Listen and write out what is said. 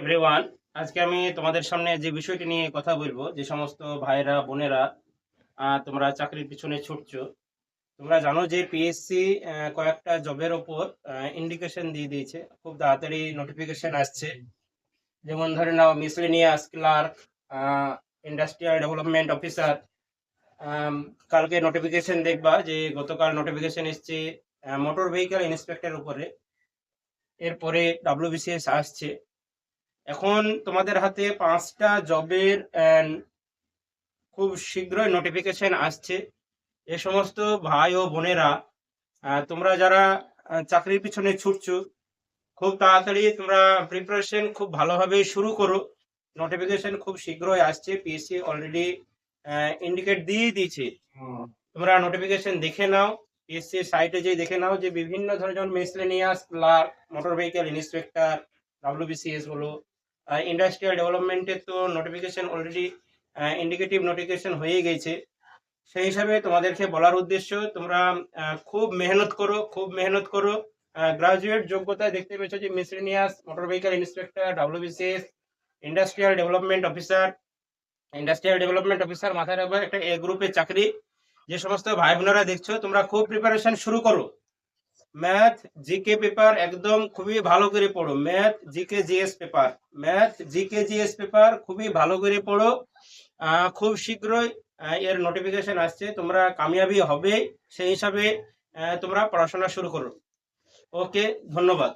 Everyone আজকে আমি তোমাদের সামনে যে বিষয়টি নিয়ে কথা বলব, যে সমস্ত ভাইরা বোনেরা তোমরা চাকরির পিছনে ছুটছো, তোমরা জানো যে পিএসসি কয়েকটা জবের ওপর ইন্ডিকেশন দিয়ে দিয়েছে। খুব তাড়াতাড়ি নোটিফিকেশন আসছে। যেমন ধরে নাও miscellaneous clerk industrial development officer কালকে নোটিফিকেশন দেখবা যে গতকাল নোটিফিকেশন এসছে মোটর ভেহিক্যাল ইন্সপেক্টর উপরে। এরপরে ডাব্লিউবিসিএস আসছে। এখন তোমাদের হাতে পাঁচটা জবের খুব শীঘ্রই নোটিফিকেশন আসছে। এ সমস্ত ভাই ও বোনেরা তোমরা যারা চাকরির পিছনে ছুটছো খুব তাড়াতাড়ি তোমরা প্রিপারেশন খুব ভালোভাবে শুরু করো। নোটিফিকেশন খুব শীঘ্রই আসছে পিএসসি অলরেডি ইন্ডিকেট দিয়ে দিয়েছে। তোমরা নোটিফিকেশন দেখে নাও পিএসসি সাইটে যে দেখে নাও যে বিভিন্ন ধরনের যেমন miscellaneous clerk motor vehicle inspector WBCS বলো ইন্ডাস্ট্রিয়াল ডেভেলপমেন্টের তো নোটিফিকেশন অলরেডি ইন্ডিকেটিভ নোটিফিকেশন হয়ে গেছে। সেই হিসাবে তোমাদেরকে বলার উদ্দেশ্য, তোমরা খুব মেহনত করো, খুব মেহনত করো। গ্রাজুয়েট যোগ্যতায় দেখতে পেয়েছ যে miscellaneous motor vehicle inspector WBCS industrial development officer industrial development officer মাথায় রাখবে একটা এ গ্রুপের চাকরি। যে সমস্ত ভাই বোনেরা দেখছ, তোমরা খুব প্রিপারেশন শুরু করো। ম্যাথ জিকে পেপার একদম খুবই ভালো করে পড়ো। Math GK GS paper math GK GS paper খুবই ভালো করে পড়ো। খুব শীঘ্রই এর নোটিফিকেশন আসছে। তোমরা কামিয়াবি হবে। সেই হিসাবে তোমরা পড়াশোনা শুরু করো। ওকে ধন্যবাদ।